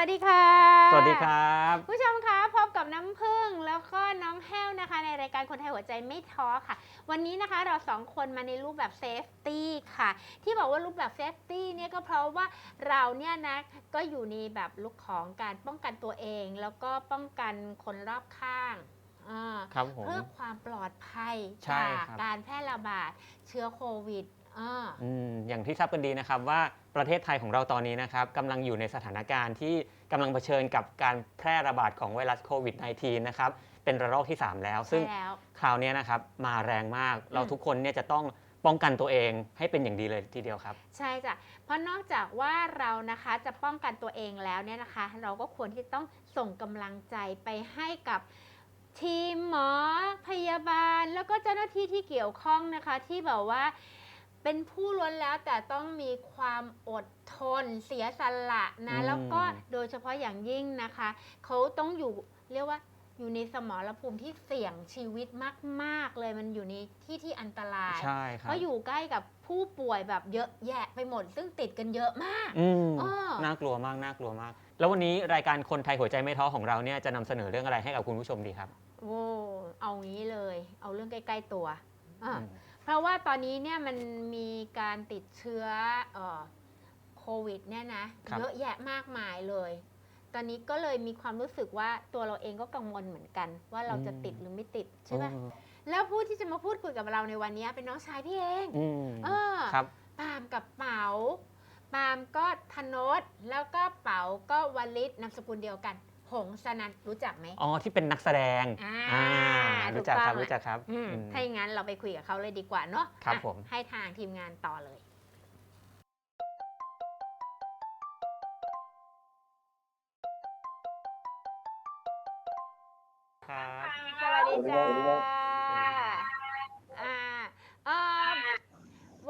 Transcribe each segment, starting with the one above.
วัสดีค่ะ สวัสดีครับ ผู้ชมคะพบกับน้ำพึ่งแล้วก็น้องแห้วนะคะ ในรายการคนไทยหัวใจไม่ท้อค่ะ วันนี้นะคะเราสองคนมาในรูปแบบเซฟตี้ค่ะ ที่บอกว่ารูปแบบเซฟตี้เนี่ยก็เพราะว่าเราเนี่ยนะก็อยู่ในแบบลุกของการป้องกันตัวเอง แล้วก็ป้องกันคนรอบข้างอ่าครับผมเพื่อความปลอดภัยใช่จากครับการแพร่ระบาดเชื้อโควิด อ่า อืมอย่างที่ทราบกันดีนะครับว่าประเทศไทยของเราตอนนี้นะครับกำลังอยู่ในสถานการณ์ที่กำลังเผชิญกับการแพร่ระบาดของไวรัสโควิด -19 นะครับเป็นระลอกที่ 3 แล้ว ซึ่งใช่แล้ว คราวนี้นะครับมาแรงมากเราอืมทุกคนเนี่ยจะต้องป้องกันตัวเองให้เป็นอย่างดีเลยทีเดียวครับ ใช่จ้ะ เพราะนอกจากว่าเรานะคะจะป้องกันตัวเองแล้วเนี่ยนะคะ เราก็ควรที่ต้องส่งกำลังใจไปให้กับทีมหมอพยาบาล แล้วก็เจ้าหน้าที่ที่เกี่ยวข้องนะคะ ที่แบบว่า เป็นผู้ล้วนแล้วแต่ต้องมีความอดทนเสียสละนะ อืม แล้วก็โดยเฉพาะอย่างยิ่งนะคะ เขาต้องอยู่เรียกว่าอยู่ในสมรภูมิที่เสี่ยงชีวิตมาก ๆ เลยมันอยู่ในที่ที่อันตราย ใช่คเพรับราะอยู่ใกล้กับผู้ป่วยแบบเยอะแยะไปหมด ซึ่งติดกันเยอะมาก อืมอ้อ น่ากลัวมากน่ากลัวมาก แล้ววันนี้รายการคนไทยหัวใจไม่ท้อของเราเนี่ยจะนำเสนอเรื่องอะไรให้กับคุณผู้ชมดีครับโอ้เอางี้เลย เอาเรื่องใกล้ ๆ ตัวอะอืมเพ ราะว่าตอนนี้เนี่ยมันมีการติดเชื้อเอ่อโควิดเนี่ยนะครับ เยอะแยะมากมายเลย ตอนนี้ก็เลยมีความรู้สึกว่าตัวเราเองก็กังวลเหมือนกัน ว่าเราจะติดหรือไม่ติดใช่ไหมอืมแล้วผู้ที่จะมาพูดคุยกับเราในวันนี้เป็นน้องชายพี่เองอืมเออครับ ปาล์มกับเป๋าปาล์มก็ธนดแล้วก็เป๋าก็วลิตนามสกุลเดียวกัน หงสนันรู้จักไหมอ๋อที่เป็นนักแสดงอ่าอ่ารู้จักครับถูกต้อง รู้จักครับอืมอืม ถ้าอย่างนั้นเราไปคุยกับเขาเลยดีกว่าเนาะครับอะผม ให้ทางทีมงานต่อเลย ครับสวัสดีจ้าสวัสดีครับอ่าเอ่อ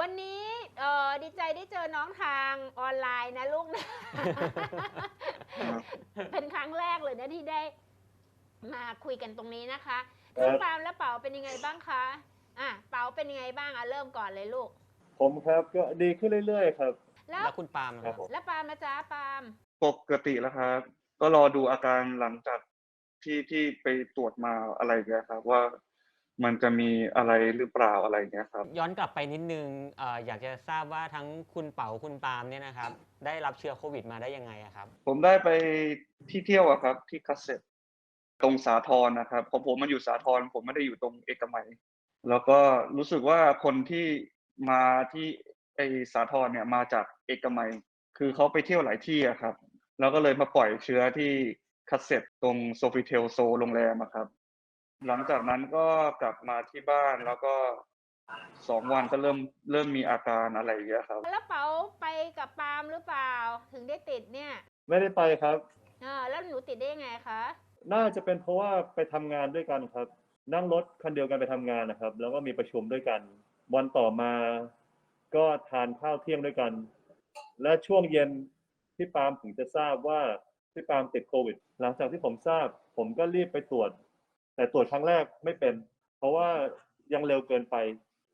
วันนี้เอ่อดีใจได้เจอน้องทางออนไลน์นะลูกนะ เป็นครั้งแรกเลยนะที่ได้ มาคุยกันตรงนี้นะคะครับน้องปาล์มและเป๋าเป็นยังไงบ้างคะ อะ เป๋าเป็นยังไงบ้างอะเริ่มก่อนเลยลูก ผมครับก็ดีขึ้นเรื่อยๆ ครับ แล้วแล้วคุณปาล์มคครัรับบผม แล้วปาล์มนะจ๊ะปาล์มปกติแล้วครับ ก็รอดูอาการหลังจากที่ที่ไปตรวจมาอะไรอย่างเงี้ยครับ ว่า มันจะมีอะไรหรือเปล่าอะไรอย่างเงี้ยครับ ย้อนกลับไปนิดนึงเอออยากจะทราบว่าทั้งคุณเป๋าคุณปาล์มเนี่ยนะครับ ได้รับเชื้อโควิดมาได้ยังไงอะครับ ผมได้ไปที่เที่ยวอะครับ ที่คัสเซ็ตตรงสาทรนะครับของผมมันอยู่สาทรผมไม่ได้อยู่ตรงเอกมัย แล้วก็รู้สึกว่าคนที่มาที่ไอสาทรเนี่ยมาจากเอกมัย คือเขาไปเที่ยวหลายที่อะครับ แล้วก็เลยมาปล่อยเชื้อที่คัสเซ็ตตรงโซฟิเทลโซโรงแรมอะครับ หลังจากนั้นก็กลับมาที่บ้านแล้วก็สองวันก็เริ่มเริ่มมีอาการอะไรอย่างเงี้ยครับแล้วเป๋าไปกับปาล์มหรือเปล่า ถึงได้ติดเนี่ยไม่ได้ไปครับอ่าแล้วหนูติดได้ยังไงคะน่าจะเป็นเพราะว่าไปทำงานด้วยกันครับ นั่งรถคันเดียวกันไปทำงานนะครับ แล้วก็มีประชุมด้วยกัน วันต่อมาก็ทานข้าวเที่ยงด้วยกัน และช่วงเย็นพี่ปาล์มถึงจะทราบว่าพี่ปาล์มติดโควิด หลังจากที่ผมทราบ ผมก็รีบไปตรวจ แต่ตรวจครั้งแรกไม่เป็น เพราะว่ายังเร็วเกินไป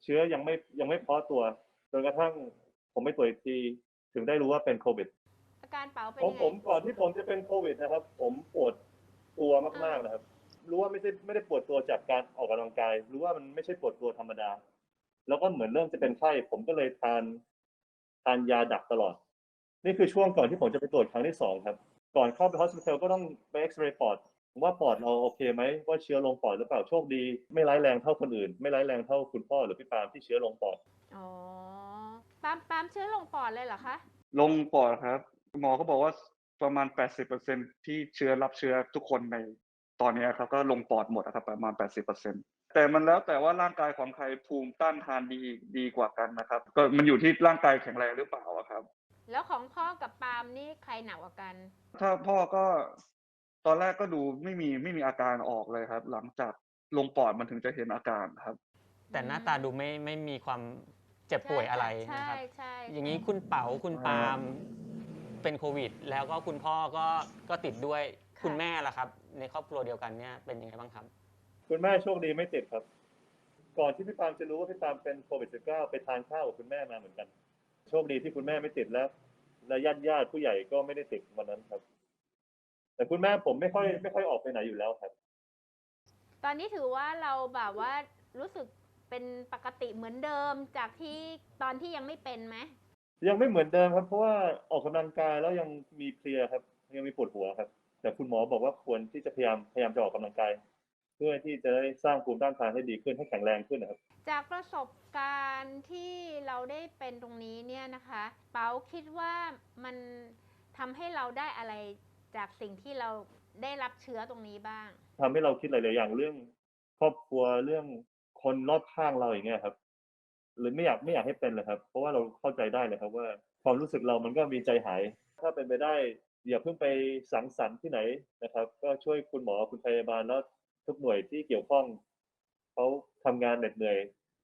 เชื้อยังไม่ยังไม่เพาะตัวจนกระทั่งผมไปตรวจอีกทีถึงได้รู้ว่าเป็นโควิดอาการเป๋าเป็นของยังไงผมก่อนที่ผมจะเป็นโควิดนะครับ ผมปวดตัวมากๆนะครับ รู้ว่าไม่ใช่ไม่ได้ปวดตัวจากการออกกำลังกาย รู้ว่ามันไม่ใช่ปวดตัวธรรมดา แล้วก็เหมือนเริ่มจะเป็นไข้ผมก็เลยทานทานยาดักตลอด นี่คือช่วงก่อนที่ผมจะไปตรวจครั้งที่สองครับ ก่อนเข้าไปฮอสพิทอลก็ต้องไปเอ็กซเรย์ปอด ว่าปอดเราโอเคไหมว่าเชื้อลงปอดหรือเปล่าโชคดี ไม่ร้ายแรงเท่าคนอื่น ไม่ร้ายแรงเท่าคุณพ่อหรือพี่ปาล์มที่เชื้อลงปอดอ๋อปาล์มปาล์มเชื้อลงปอดเลยเหรอคะลงปอดครับ หมอก็บอกว่าประมาณ 80%ที่เชื้อรับเชื้อทุกคนในตอนเนี้ยครับก็ลงปอดหมดอะครับประมาณ 80%แต่มันแล้วแต่ว่าร่างกายของใครภูมิต้านทานดีดีกว่ากันนะครับ ก็มันอยู่ที่ร่างกายแข็งแรงหรือเปล่าอะครับ แล้วของพ่อกับปาล์มนี่ใครหนักกว่ากัน ถ้าพ่อก็ ตอนแรกก็ดูไม่มีไม่มีอาการออกเลยครับ หลังจากลงปอดมันถึงจะเห็นอาการครับ แต่หน้าตาดูไม่ไม่มีความเจ็บป่วยอะไรใช่นะครับใช่อย่างนี้คุณเป๋าคุณปาล์มเป็นโควิด แล้วก็คุณพ่อก็ก็ติดด้วยคุณแม่ล่ะครับ ในครอบครัวเดียวกันเนี่ยเป็นยังไงบ้างครับ คุณแม่โชคดีไม่ติดครับ ก่อนที่พี่ปาล์มจะรู้ว่าพี่ปาล์มเป็นโควิด -19 ไปทานข้าวกับคุณแม่มาเหมือนกัน โชคดีที่คุณแม่ไม่ติดแล้ว และญาติญาติๆผู้ใหญ่ก็ไม่ได้ติดวันนั้นครับ แต่คุณแม่ผมไม่ค่อยไม่ค่อยออกไปไหนอยู่แล้วครับ ตอนนี้ถือว่าเราแบบว่ารู้สึกเป็นปกติเหมือนเดิมจากที่ตอนที่ยังไม่เป็นไหมยังไม่เหมือนเดิมครับ เพราะว่าออกกำลังกายแล้วยังมีเพลียครับ ยังมีปวดหัวครับ แต่คุณหมอบอกว่าควรที่จะพยายามพยายามจะออกกำลังกาย เพื่อที่จะได้สร้างภูมิต้านทานให้ดีขึ้นให้แข็งแรงขึ้นนะครับ จากประสบการณ์ที่เราได้เป็นตรงนี้เนี่ยนะคะ เปาคิดว่ามันทำให้เราได้อะไร จากสิ่งที่เราได้รับเชื้อตรงนี้บ้างทำให้เราคิดหลายๆอย่างเรื่อง ครอบครัวเรื่องคนรอบข้างเราอย่างเงี้ยครับหรือไม่อยากไม่อยากให้เป็นเลยครับ เพราะว่าเราเข้าใจได้เลยครับ ว่าความรู้สึกเรามันก็มีใจหาย ถ้าเป็นไปได้อย่าเพิ่งไปสังสรรค์ที่ไหนนะครับ ก็ช่วยคุณหมอคุณพยาบาลแล้วทุกหน่วยที่เกี่ยวข้องเขาทำงานเหน็ดเหนื่อย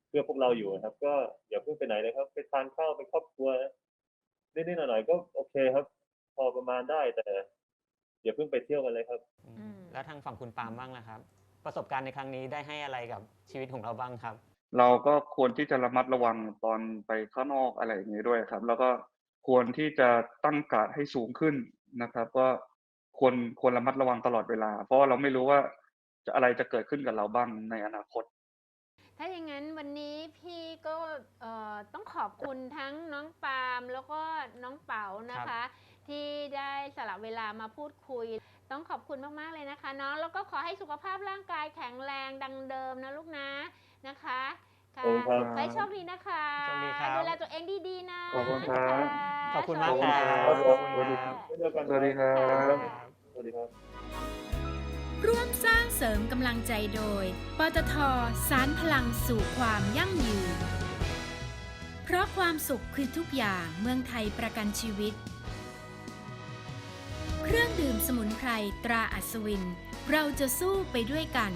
เพื่อพวกเราอยู่นะครับ ก็อย่าเพิ่งไปไหนเลยครับ ไปทานข้าวเป็นครอบครัวนิดๆหน่อยๆก็โอเคครับ พอประมาณได้แต่ อย่าเพิ่งไปเที่ยวกันเลยครับ อืมแล้วทางฝั่งคุณปาล์มบ้างนะครับ ประสบการณ์ในครั้งนี้ได้ให้อะไรกับชีวิตของเราบ้างครับ เราก็ควรที่จะระมัดระวังตอนไปข้างนอกอะไรอย่างนี้ด้วยครับ แล้วก็ควรที่จะตั้งการ์ดให้สูงขึ้นนะครับ ก็ควรควรระมัดระวังตลอดเวลา เพราะว่าเราไม่รู้ว่าจะอะไรจะเกิดขึ้นกับเราบ้างในอนาคต ถ้าอย่างนั้นวันนี้พี่ก็เอ่อต้องขอบคุณทั้งน้องปาล์มแล้วก็น้องเป๋านะคะ ที่ได้สละเวลามาพูดคุย ต้องขอบคุณมากๆเลยนะคะน้องแล้วก็ขอให้สุขภาพร่างกายแข็งแรงดังเดิมนะลูกนะนะคะค่ะขอบคุณครับขอให้โชคดีนะคะโชคดีครับดูแลตัวเองดีๆนะขอบคุณครับขอบคุณมากสวัสดีครับะขอบคุณครับเช่นเดียวกันสวัสดีครับสวัสดีครับร่วมสร้างเสริมกำลังใจโดย ปตทสารพลังสู่ความยั่งยืน เพราะความสุขคือทุกอย่างเมืองไทยประกันชีวิต เครื่องดื่มสมุนไพรตราอัศวิน เราจะสู้ไปด้วยกัน